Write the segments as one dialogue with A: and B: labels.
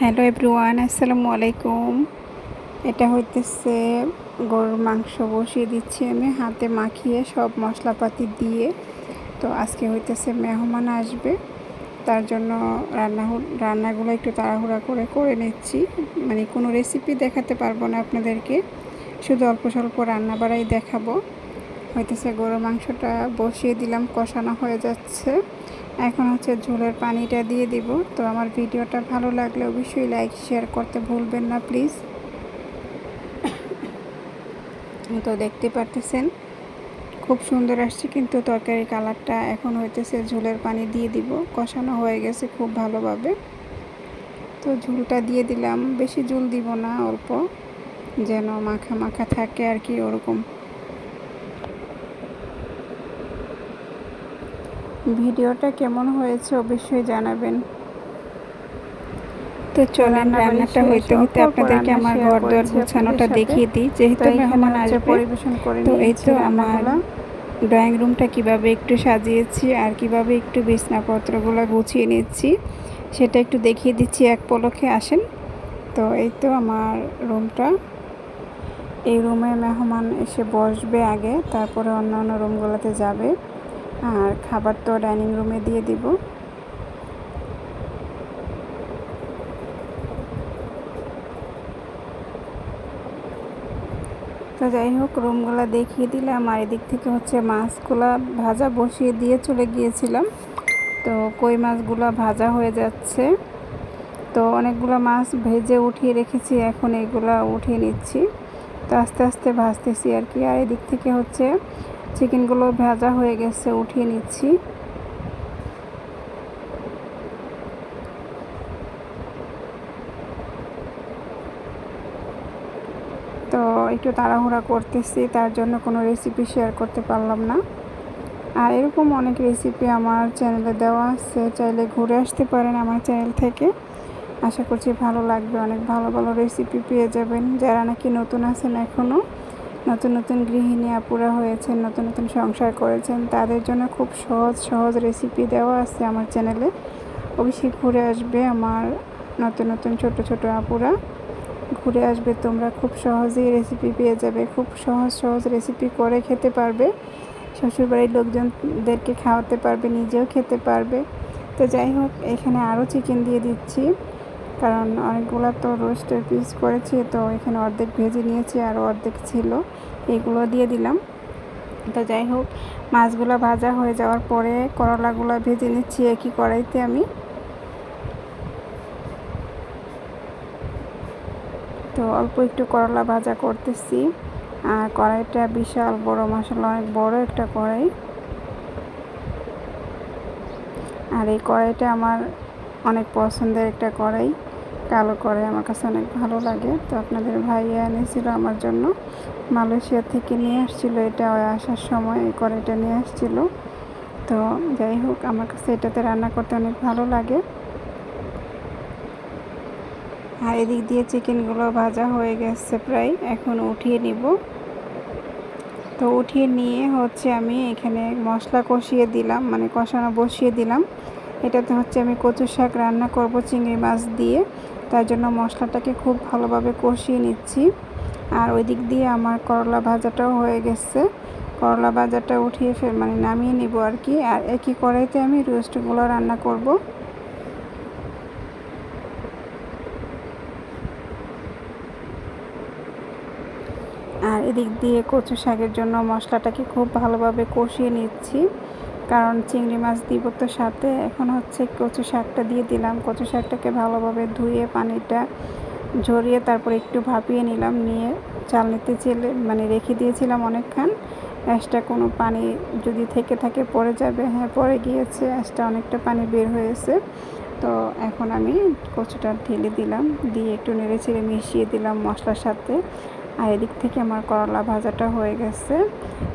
A: Hello everyone, আসসালামু আলাইকুম। এটা হইতেছে গরুর মাংস বসিয়ে দিচ্ছি আমি, হাতে মাখিয়ে সব মশলাপাতি দিয়ে। তো আজকে হইতেছে মেহমান আসবে, তার জন্য রান্না রান্নাগুলো একটু তাড়াহুড়া করে করে নিচ্ছি। মানে কোনো রেসিপি দেখাতে পারব না আপনাদেরকে, শুধু অল্প স্বল্প রান্না বাড়াই দেখাবো। হইতেছে গরুর মাংসটা বসিয়ে দিলাম, কষানো হয়ে যাচ্ছে। এখন হচ্ছে ঝোলের পানিটা দিয়ে দিব। তো আমার ভিডিওটা ভালো লাগলে অবশ্যই লাইক, শেয়ার করতে ভুলবেন না, প্লিজ। তো দেখতে পারতেছেন, খুব সুন্দর আসছে, কিন্তু তরকারির কালারটা এখন হইতেছে ঝোলের পানি দিয়ে দিব। কষানো হয়ে গেছে খুব ভালোভাবে। তো ঝুলটা দিয়ে দিলাম, বেশি ঝুল দিব না, অল্প। যেন মাখা মাখা থাকে আর কি, ওরকম। ভিডিওটা কেমন হয়েছে অবশ্যই জানাবেন। তো চলেন রান্নাটা হইতে হইতে আপনাদেরকে আমার ঘর দর গুছানোটা দেখিয়ে দিই। যেহেতু মেহমান আসবে পরিবেশন করে তো এই তো আমার ড্রয়িং রুমটা কীভাবে একটু সাজিয়েছি আর কীভাবে একটু বিছনাপত্রগুলো গুছিয়ে নিচ্ছি সেটা একটু দেখিয়ে দিচ্ছি এক পলকে। আসেন। তো এই তো আমার রুমটা। এই রুমে মেহমান এসে বসবে আগে তারপরে অন্য অন্য রুমগুলোতে যাবে। আর খাবার তো ডাইনিং রুমে দিয়ে দিব। তো যাই হোক, রুমগুলো দেখিয়ে দিলাম। আর এদিক থেকে হচ্ছে মাছগুলো ভাজা বসিয়ে দিয়ে চলে গিয়েছিলাম। তো কই মাছগুলো ভাজা হয়ে যাচ্ছে। তো অনেকগুলো মাছ ভেজে উঠিয়ে রেখেছি, এখন এগুলো উঠিয়ে নিচ্ছি। তো আস্তে আস্তে ভাজতেছি আর কি। আর এদিক থেকে হচ্ছে চিকেনগুলো ভাজা হয়ে গেছে, উঠিয়ে নিচ্ছি। তো একটু তাড়াহুড়া করতেছি, তার জন্য কোনো রেসিপি শেয়ার করতে পারলাম না। আর এরকম অনেক রেসিপি আমার চ্যানেলে দেওয়া আছে, চাইলে ঘুরে আসতে পারেন আমার চ্যানেল থেকে। আশা করছি ভালো লাগবে, অনেক ভালো ভালো রেসিপি পেয়ে যাবেন। যারা নাকি নতুন আছেন এখনও নতুন নতুন গৃহিণী আপুরা হয়েছেন, নতুন নতুন সংসার করেছেন, তাদের জন্য খুব সহজ সহজ রেসিপি দেওয়া আছে আমার চ্যানেলে অবশ্যই ঘুরে আসবে আমার নতুন নতুন ছোট ছোট আপুরা। ঘুরে আসবে, তোমরা খুব সহজেই রেসিপি পেয়ে যাবে, খুব সহজ সহজ রেসিপি করে খেতে পারবে। শ্বশুরবাড়ির লোকজনদেরকে খাওয়াতে পারবে, নিজেও খেতে পারবে। তো যাই হোক, এখানে আরও চিকেন দিয়ে দিচ্ছি। কারণ অনেকগুলো তো রোস্টের পিস করেছি, তো এখানে অর্ধেক ভেজে নিয়েছি আর অর্ধেক ছিল। এগুলো দিয়ে দিলাম। তো যাই হোক, মাছগুলো ভাজা হয়ে যাওয়ার পরে করলাগুলো ভেজে নিচ্ছি একই কড়াইতে আমি। তো অল্প একটু করলা ভাজা করতেছি। আর কড়াইটা বিশাল বড় মশলা অনেক বড় একটা কড়াই। আর এই কড়াইটা আমার অনেক পছন্দের একটা কড়াই। কালো করে, আমার কাছে অনেক ভালো লাগে। তো আপনাদের ভাইয়া এনেছিল আমার জন্য। মালয়েশিয়া থেকে নিয়ে আসছিল এটা আসার সময় এই কড়াইটা নিয়ে আসছিল। তো যাই হোক, আমার কাছে এটাতে রান্না করতে অনেক ভালো লাগে। আর এদিক দিয়ে চিকেনগুলো ভাজা হয়ে গেছে প্রায় এখন উঠিয়ে নিব। তো উঠিয়ে নিয়ে হচ্ছে আমি এখানে মশলা কষিয়ে দিলাম মানে কষানো বসিয়ে দিলাম। এটাতে হচ্ছে আমি কচু শাক রান্না করব চিংড়ি মাছ দিয়ে। তার জন্য মশলাটাকে খুব ভালোভাবে কষিয়ে নিচ্ছি। আর ওই দিক দিয়ে আমার করলা ভাজাটাও হয়ে গেছে। করলা ভাজাটা উঠিয়ে ফের মানে নামিয়ে নিব আর কি আর একই কড়াইতে আমি রোস্টগুলো রান্না করব। আর এদিক দিয়ে কচু শাকের জন্য মশলাটাকে খুব ভালোভাবে কষিয়ে নিচ্ছি। কারণ চিংড়ি মাছ দিব তো সাথে। এখন হচ্ছে কচু শাকটা দিয়ে দিলাম। কচু শাকটাকে ভালোভাবে ধুয়ে, পানিটা ঝরিয়ে তারপর একটু ভাপিয়ে নিলাম। নিয়ে চাল নিতে চেলে মানে রেখে দিয়েছিলাম অনেকক্ষণ। অ্যাশটা কোনো পানি যদি থেকে থাকে পড়ে যাবে। হ্যাঁ পড়ে গিয়েছে। অ্যাশটা অনেকটা পানি বের হয়েছে। তো এখন আমি কচুটা ঢেলে দিলাম। দিয়ে একটু নেড়ে চেড়ে মিশিয়ে দিলাম মশলার সাথে। আর এদিক থেকে আমার করলা ভাজাটা হয়ে গেছে।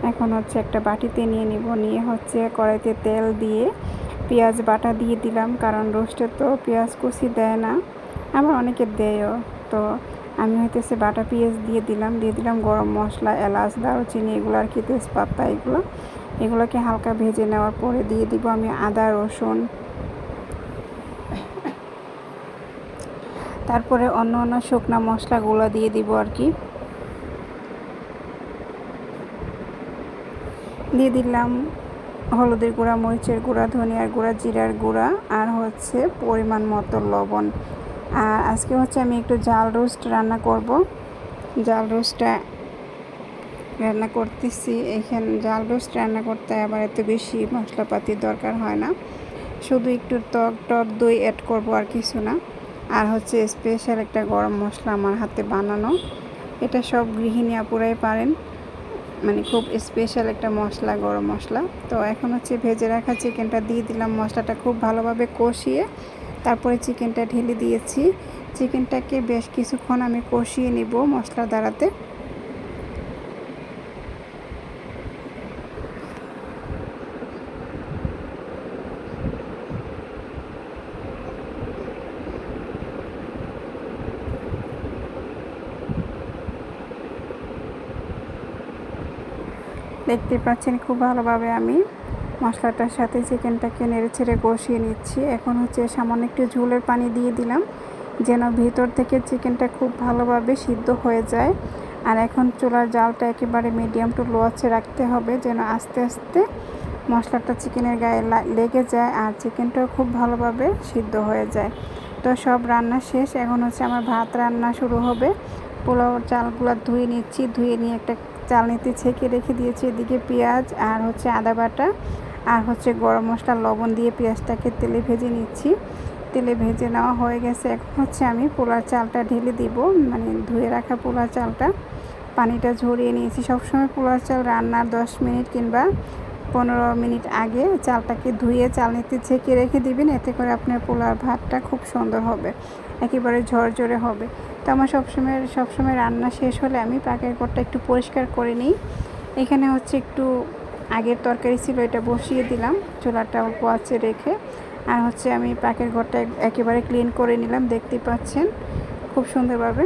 A: এখন হচ্ছে একটা বাটিতে নিয়ে নিব। নিয়ে হচ্ছে কড়াইতে তেল দিয়ে পেঁয়াজ বাটা দিয়ে দিলাম। কারণ রোস্টে তো পেঁয়াজ কুচি দেয় না। আবার অনেকে দেয়ও। তো আমি হইতেছে বাটা পেঁয়াজ দিয়ে দিলাম। দিয়ে দিলাম গরম মশলা, এলাচ, দারুচিনি, এগুলো আর কি তেজপাতা, এগুলো। এগুলোকে হালকা ভেজে নেওয়ার পরে দিয়ে দিব আমি আদা, রসুন। তারপরে অন্য অন্য শুকনো মশলাগুলো দিয়ে দিব আর কি। দিয়ে দিলাম হলুদের গুঁড়া, মরিচের গুঁড়া, ধনিয়ার গুঁড়া, জিরার গুঁড়া আর হচ্ছে পরিমাণ মতো লবণ। আর আজকে হচ্ছে আমি একটু জাল রোস্ট রান্না করব। জাল রোস্টটা রান্না করতেছি। এখানে জাল রোস্ট রান্না করতে আবার এত বেশি মশলাপাতির দরকার হয় না। শুধু একটু টক টক দই অ্যাড করব আর কিছু না। আর হচ্ছে স্পেশাল একটা গরম মশলা আমার হাতে বানানো। এটা সব গৃহিণী আপুরাই পারেন। মানে খুব স্পেশাল একটা মশলা, গরম মশলা। তো এখন হচ্ছে ভেজে রাখা চিকেনটা দিয়ে দিলাম। মশলাটা খুব ভালোভাবে কষিয়ে তারপরে চিকেনটা ঢেলে দিয়েছি। চিকেনটাকে বেশ কিছুক্ষণ আমি কষিয়ে নিব মশলা দ্বারাতে। দেখতে পাচ্ছেন খুব ভালোভাবে আমি। মশলাটার সাথে চিকেনটাকে নেড়ে ছেড়ে কষিয়ে নিচ্ছি। এখন হচ্ছে সামান্য একটু ঝোলের পানি দিয়ে দিলাম, যেন ভিতর থেকে চিকেনটা খুব ভালোভাবে সিদ্ধ হয়ে যায়। আর এখন চুলার জালটা একেবারে মিডিয়াম টু লো আছে রাখতে হবে, যেন আস্তে আস্তে মশলাটা চিকেনের গায়ে লেগে যায় আর চিকেনটাও খুব ভালোভাবে সিদ্ধ হয়ে যায়। তো সব রান্না শেষ, এখন হচ্ছে আমার ভাত রান্না শুরু হবে। পোলাও চালগুলো ধুয়ে নিচ্ছি, ধুয়ে নিয়ে একটা চালনিতে ছেঁকে রেখে দিয়েছি এদিকে পেঁয়াজ আর হচ্ছে আদা বাটা আর হচ্ছে গরম মশলা, লবণ দিয়ে পেঁয়াজটাকে তেলে ভেজে নিচ্ছি। তেলে ভেজে নেওয়া হয়ে গেছে। এখন হচ্ছে আমি পোলার চালটা ঢেলে দিব মানে ধুয়ে রাখা পোলার চালটা। পানিটা ঝরিয়ে নিয়েছি। সবসময় পোলার চাল রান্নার দশ মিনিট কিংবা পনেরো মিনিট আগে চালটাকে ধুয়ে চালনিতে ছেঁকে রেখে দিবেন। এতে করে আপনার পোলার ভাতটা খুব সুন্দর হবে। একেবারে ঝরঝরে হবে। তো আমার সবসময় সবসময় রান্না শেষ হলে আমি পাকের ঘরটা একটু পরিষ্কার করে নিই। এখানে হচ্ছে একটু আগের তরকারি ছিল, এটা বসিয়ে দিলাম, চোলাটা অল্প আছে রেখে। আর হচ্ছে আমি পাকের ঘরটা একেবারে ক্লিন করে নিলাম, দেখতে পাচ্ছেন, খুব সুন্দরভাবে।